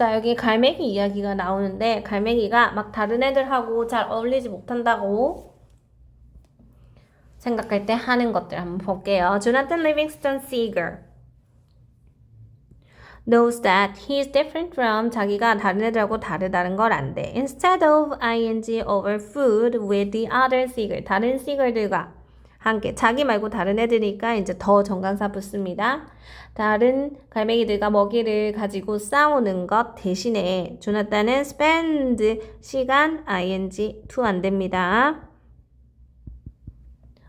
자, 여기 갈매기 이야기가 나오는데, 갈매기가 막 다른 애들하고 잘 어울리지 못한다고 생각할 때 하는 것들 한번 볼게요. Jonathan Livingston Seeger knows that he is different from 자기가 다른 애들하고 다르다는 걸 안돼. Instead of ing over food with the other seagull. 다른 seagull들과 함께 자기 말고 다른 애들이니까 이제 더 정강사 붙습니다. 다른 갈매기들과 먹이를 가지고 싸우는 것 대신에 조나단은 spend 시간 ing to 안 됩니다.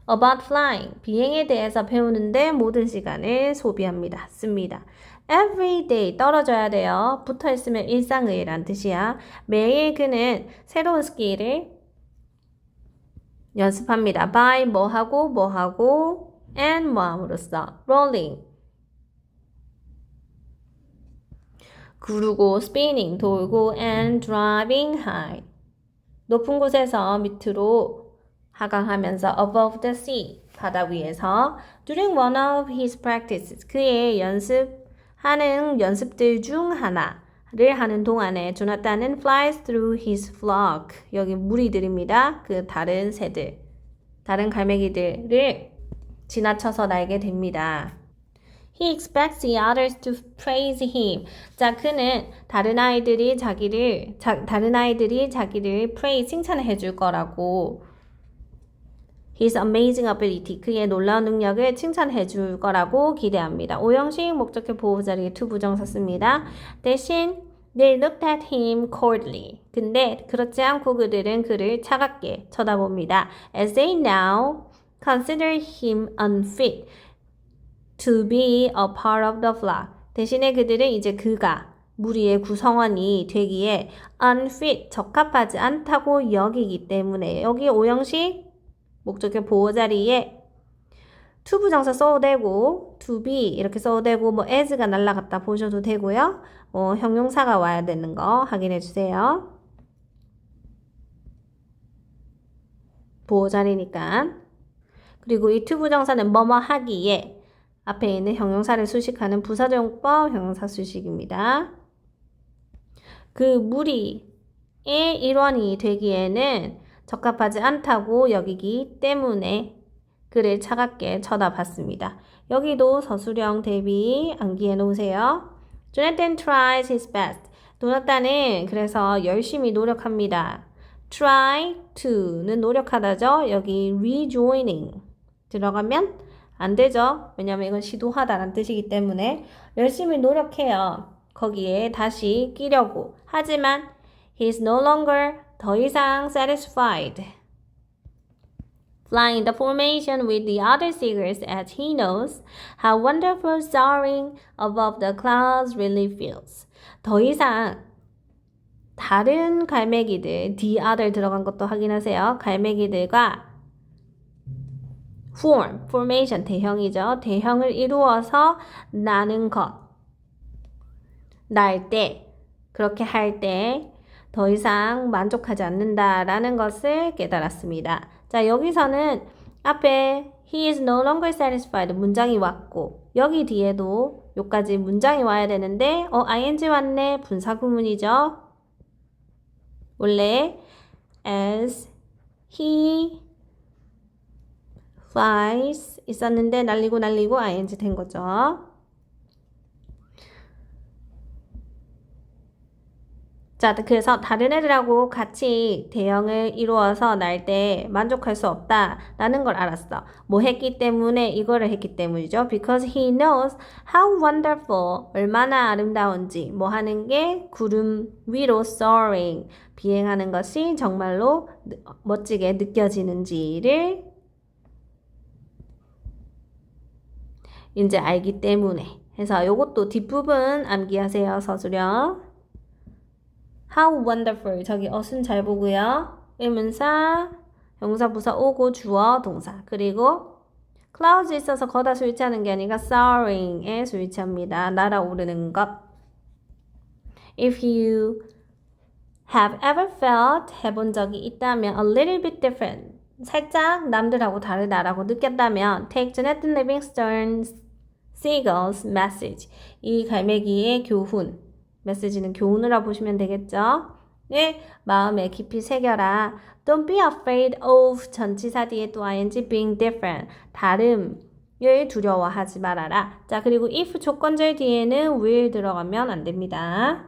about flying 비행에 대해서 배우는데 모든 시간을 소비합니다. 씁니다. every day 떨어져야 돼요. 붙어 있으면 일상의란 뜻이야. 매일 그는 새로운 스킬을 연습합니다. by 뭐 하고 뭐 하고 and 뭐 함으로써 rolling 구르고 spinning 돌고 and driving high 높은 곳에서 밑으로 하강하면서 above the sea 바다 위에서 during one of his practices 그의 연습하는 연습들 중 하나 를 하는 동안에 조나단은 flies through his flock 여기 무리들입니다. 그 다른 새들 다른 갈매기들을 지나쳐서 날게 됩니다. He expects the others to praise him. 자, 그는 다른 아이들이 자기를 자, 다른 아이들이 자기를 praise 칭찬해 줄 거라고 His amazing ability, 그의 놀라운 능력을 칭찬해 줄 거라고 기대합니다. 오형식 목적격 보호 자리에 to 부정사 씁니다. 대신 they looked at him coldly. 근데 그렇지 않고 그들은 그를 차갑게 쳐다봅니다. As they now consider him unfit to be a part of the flock. 대신에 그들은 이제 그가 무리의 구성원이 되기에 unfit, 적합하지 않다고 여기기 때문에 여기 오형식 목적격 보호 자리에 to 부정사 써도 되고 to be 이렇게 써도 되고 뭐 as가 날라갔다 보셔도 되고요. 어, 형용사가 와야 되는 거 확인해 주세요. 보호 자리니까. 그리고 이 to 부정사는 뭐뭐 하기에 앞에 있는 형용사를 수식하는 부사정법 형용사 수식입니다. 그 무리의 일원이 되기에는 적합하지 않다고 여기기 때문에 그를 차갑게 쳐다봤습니다. 여기도 서술형 대비 암기해 놓으세요. Jonathan tries his best. 도나탄은 그래서 열심히 노력합니다. try to는 노력하다죠. 여기 rejoining 들어가면 안 되죠. 왜냐면 이건 시도하다라는 뜻이기 때문에 열심히 노력해요. 거기에 다시 끼려고. 하지만 he's no longer 더 이상 satisfied. Flying the formation with the other seekers as he knows how wonderful soaring above the clouds really feels. 더 이상 다른 갈매기들, the other 들어간 것도 확인하세요. 갈매기들과 form, formation 대형이죠. 대형을 이루어서 나는 것. 날 때, 그렇게 할 때 더 이상 만족하지 않는다라는 것을 깨달았습니다. 자, 여기서는 앞에 he is no longer satisfied 문장이 왔고 여기 뒤에도 요까지 문장이 와야 되는데 어 ing 왔네 분사 구문이죠. 원래 as he flies 있었는데 날리고 날리고 ing 된 거죠. 자, 그래서 다른 애들하고 같이 대형을 이루어서 날 때 만족할 수 없다라는 걸 알았어. 뭐 했기 때문에 이거를 했기 때문이죠. Because he knows how wonderful 얼마나 아름다운지 뭐 하는 게 구름 위로 soaring 비행하는 것이 정말로 멋지게 느껴지는지를 이제 알기 때문에 해서 요것도 뒷부분 암기하세요. 서술형. How wonderful. 저기 어순 잘 보고요. 의문사, 형사, 부사 오고 주어, 동사. 그리고 clouds 있어서 거다 수위치하는 게 아니라 soaring에 수위치합니다. 날아오르는 것. If you have ever felt 해본 적이 있다면 a little bit different. 살짝 남들하고 다르다라고 느꼈다면 take Jonathan Livingston Seagull's message. 이 갈매기의 교훈. 메시지는 교훈이라 보시면 되겠죠? 네, 마음에 깊이 새겨라. Don't be afraid of 전치사 뒤에 또 ing being different. 다름을 두려워하지 말아라. 자, 그리고 if 조건절 뒤에는 will 들어가면 안 됩니다.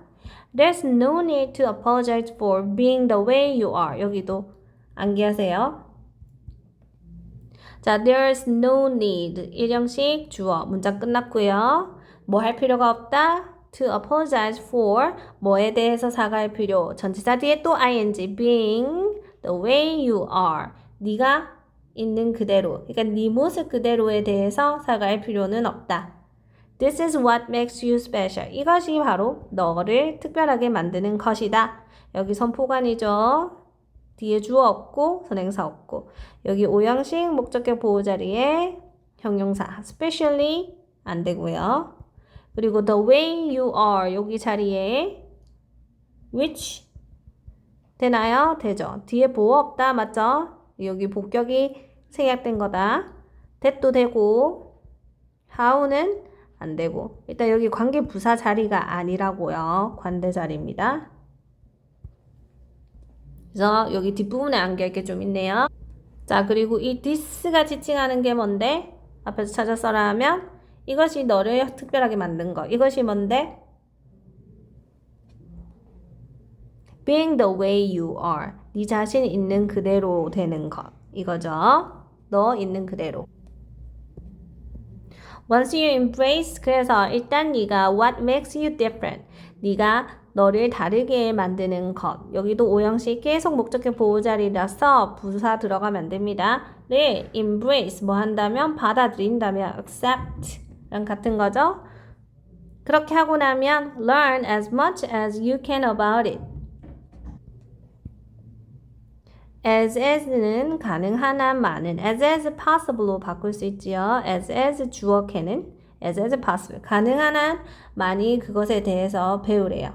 There's no need to apologize for being the way you are. 여기도 암기하세요. 자, there's no need. 일형식 주어. 문장 끝났고요. 뭐 할 필요가 없다? To apologize for 뭐에 대해서 사과할 필요. 전치사 뒤에 또 ing being the way you are. 네가 있는 그대로. 그러니까 네 모습 그대로에 대해서 사과할 필요는 없다. This is what makes you special. 이것이 바로 너를 특별하게 만드는 것이다. 여기 선포관이죠. 뒤에 주어 없고 선행사 없고 여기 오형식 목적격 보호 자리에 형용사 especially 안 되고요. 그리고 the way you are 여기 자리에 which 되나요? 되죠. 뒤에 보호 없다 맞죠? 여기 복격이 생략된 거다. that도 되고 how는 안 되고 일단 여기 관계 부사 자리가 아니라고요. 관대 자리입니다. 그래서 여기 뒷부분에 안길 게좀 있네요. 자, 그리고 이 this가 지칭하는 게 뭔데? 앞에서 찾아 써라 하면 이것이 너를 특별하게 만든 것. 이것이 뭔데? being the way you are. 네 자신 있는 그대로 되는 것. 이거죠. 너 있는 그대로. Once you embrace, 그래서 일단 네가 what makes you different. 네가 너를 다르게 만드는 것. 여기도 오형식 계속 목적격 보호 자리라서 부사 들어가면 안 됩니다. 네, embrace 뭐 한다면 받아들인다면 accept 랑 같은 거죠. 그렇게 하고 나면 learn as much as you can about it. as as는 가능한 한 많은 as as possible로 바꿀 수 있지요. as as 주어 캐는 as as possible 가능한 한 많이 그것에 대해서 배우래요.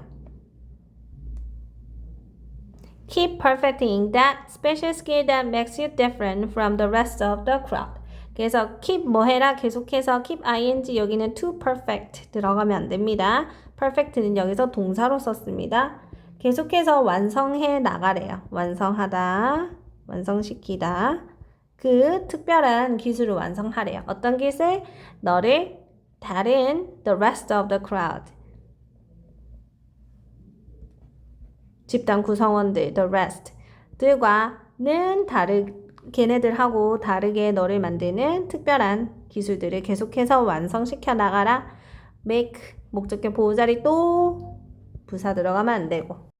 Keep perfecting that special skill that makes you different from the rest of the crowd. 그래서 keep 뭐 해라 계속해서 keep ing 여기는 to perfect 들어가면 안 됩니다. perfect는 여기서 동사로 썼습니다. 계속해서 완성해 나가래요. 완성하다, 완성시키다. 그 특별한 기술을 완성하래요. 어떤 기술? 너를 다른 the rest of the crowd. 집단 구성원들, the rest 들과는 다르 걔네들하고 다르게 너를 만드는 특별한 기술들을 계속해서 완성시켜 나가라. make 목적격 보호자리 또 부사 들어가면 안 되고